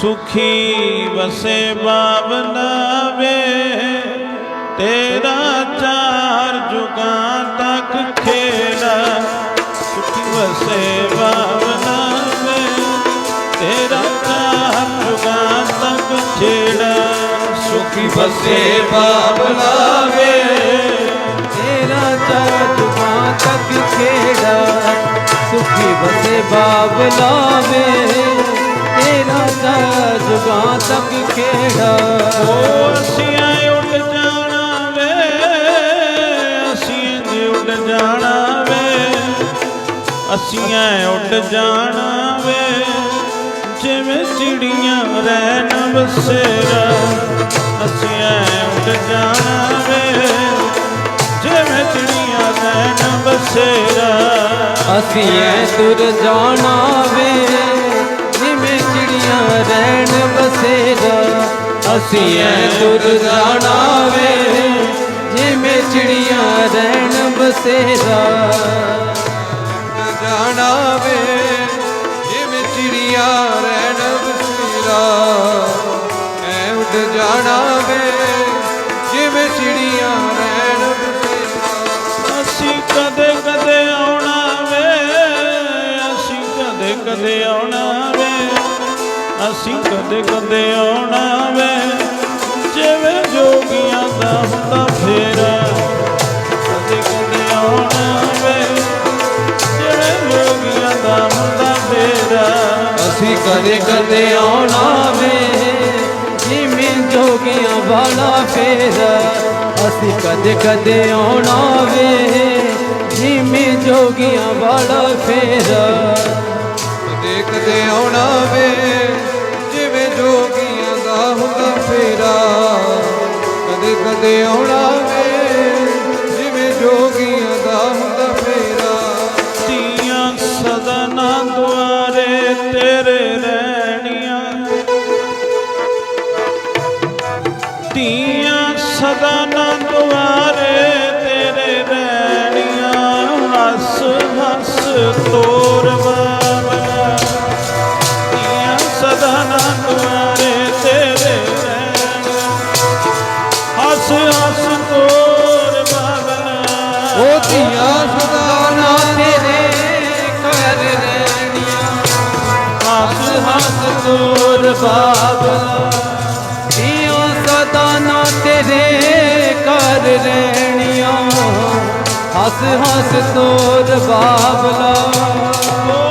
ਸੁਖੀ ਵਸੇ ਬਾਬਲਾ ਵੇ ਤੇਰਾ ਚਾਰ ਜੁਗਾਂ ਤੱਕ ਖੇੜਾ। ਸੁਖੀ ਵਸੇ ਬਾਬਲਾ ਵੇ ਤੇਰਾ ਚਾਰ ਜੁਗਾਂ ਤੱਕ ਖੇੜਾ। ਸੁਖੀ ਵਸੇ ਬਾਬਲਾ ਵੇ ਤੇਰਾ ਚਾਰ ਜੁਗਾਂ ਤੱਕ ਖੇੜਾ। ਸੁਖੀ ਵਸੇ ਬਾਬਲਾ ਵੇ ਤੱਕ ਖੇੜਾ ਓ ਅਸੀਂ ਉੱਡ ਜਾਣਾ ਵੇ ਅਸੀਂ ਜੇ ਉੱਡ ਜਾਣਾ ਵੇ ਅਸੀਂ ਉੱਡ ਜਾਣਾ ਵੇ ਜਿਵੇਂ ਚਿੜੀਆਂ ਰਹਿਣ ਬਸੇਰਾ ਅਸੀਂ ਉੱਡ ਜਾਣਾ ਵੇ ਜਿਵੇਂ ਚਿੜੀਆਂ ਰਹਿਣ ਬਸੇਰਾ। ਅਸੀਂ ਤੁਰ ਜਾਣਾ ਵੇ ਅਸੀਂ ਐ ਤੁਰ ਜਾਣਾ ਵੇ ਜਿਵੇਂ ਚਿੜੀਆਂ ਰਹਿਣ ਬਸੇਰਾ। ਜਾਣਾ ਵੇ ਜਿਵੇਂ ਚਿੜੀਆਂ ਰਹਿਣ ਬਸੇਰਾ। ਐ ਉੱਡ ਜਾਣਾ ਵੇ ਜਿਵੇਂ ਚਿੜੀਆਂ ਰਹਿਣ ਬਸੇਰਾ। ਅਸੀਂ ਕਦੇ ਕਦੇ ਆਉਣਾ ਵੇ, ਅਸੀਂ ਕਦੇ ਕਦੇ ਆਉਣਾ ਵੇ। ਅਸੀਂ ਕਦੇ ਕਦੇ ਆਉਣਾ ਵੇ, ਜਿਵੇਂ ਜੋਗੀਆਂ ਦਾ ਹੁੰਦਾ ਫੇਰਾ। ਕਦੇ ਕਦੇ ਆਉਣਾ ਵੇ, ਜਿਵੇਂ ਜੋਗੀਆਂ ਦਾ ਹੁੰਦਾ ਫੇਰਾ। ਅਸੀਂ ਕਦੇ ਕਦੇ ਆਉਣਾ ਵੇ, ਜਿਵੇਂ ਜੋਗੀਆਂ ਵਾਲਾ ਫੇਰਾ। ਅਸੀਂ ਕਦੇ ਕਦੇ ਆਉਣਾ ਵੇ, ਜਿਵੇਂ ਜੋਗੀਆਂ ਵਾਲਾ ਫੇਰਾ। ਕਦੇ ਕਦੇ ਆਉਣਾ ਵੇ। ਫੇਰਾ। ਕਦੇ ਕਦੇ ਆਉਣਾ ਤੋਰ ਬਾਬਲਾ ਧੀਆਂ ਸਦਾ ਨਾ ਤੇਰੇ ਕਰ ਰਹਿਣੀਆਂ। ਹੱਸ ਹੱਸ ਤੋਰ ਬਾਬਲਾ। ਓ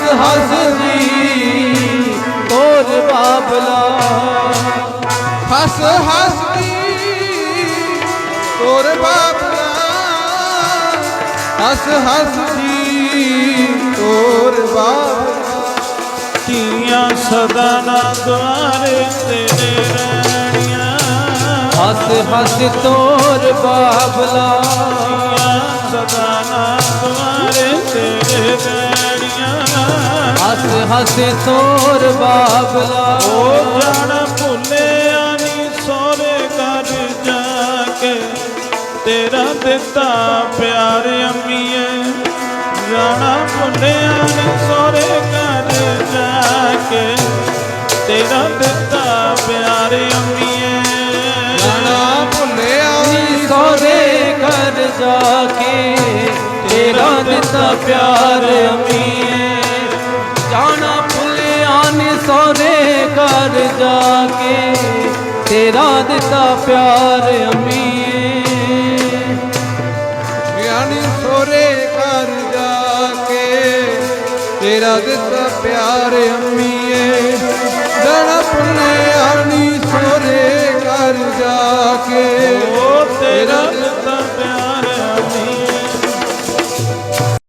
ਹੱਸ ਹੱਸ ਜੀ ਤੋਰ ਬਾਬਲਾ। ਹੱਸ ਹੱਸ ਦੀ ਤੋਰ ਬਾਬਲਾ। ਹੱਸ ਹੱਸ ਦੀ ਤੋਰ ਬਾਬਲਾ। ਤੀਆਂ ਸਦਾ ਨਾ ਦੁਆਰੇ ਤੇਰੇ ਰਹਿਣੀਆਂ। ਹੱਸ ਹੱਸ ਤੋਰ ਬਾਬਲਾ। ਤੀਆਂ ਸਦਾ ਨਾ ਦੁਆਰੇ ਹੱਸ ਹੱਸ ਤੋਰ ਬਾਬਲਾ। ਉਹ ਜਾਣ ਭੁੱਲਿਆ ਨੀ ਸੋਰੇ ਘਰ ਜਾ ਕੇ। ਤੇਰਾ ਦਿੱਤਾ ਪਿਆਰ ਅੰਮੀਏ। ਜਾਣਾ ਭੁੱਲਿਆ ਨੀ ਸੋਰੇ ਘਰ ਜਾ ਕੇ। ਤੇਰਾ ਦਿੱਤਾ ਪਿਆਰ ਅੰਮੀਏ। ਜਾਣਾ ਭੁੱਲਿਆ ਨੀ ਸੋਰੇ ਘਰ ਜਾ ਕੇ। ਤੇਰਾ ਦਿੱਤਾ ਪਿਆਰ ਅਮੀਏ। ਸੋਰੇ ਘਰ ਜਾ ਕੇ, ਤੇਰਾ ਦਿੱਤਾ ਪਿਆਰ ਅਮੀਏ ਗਿਆਨੀ ਸੋਰੇ ਘਰ ਜਾ ਕੇ, ਤੇਰਾ ਦਿੱਤਾ ਪਿਆਰ ਅਮੀ ਜਣ ਆਪਣੇ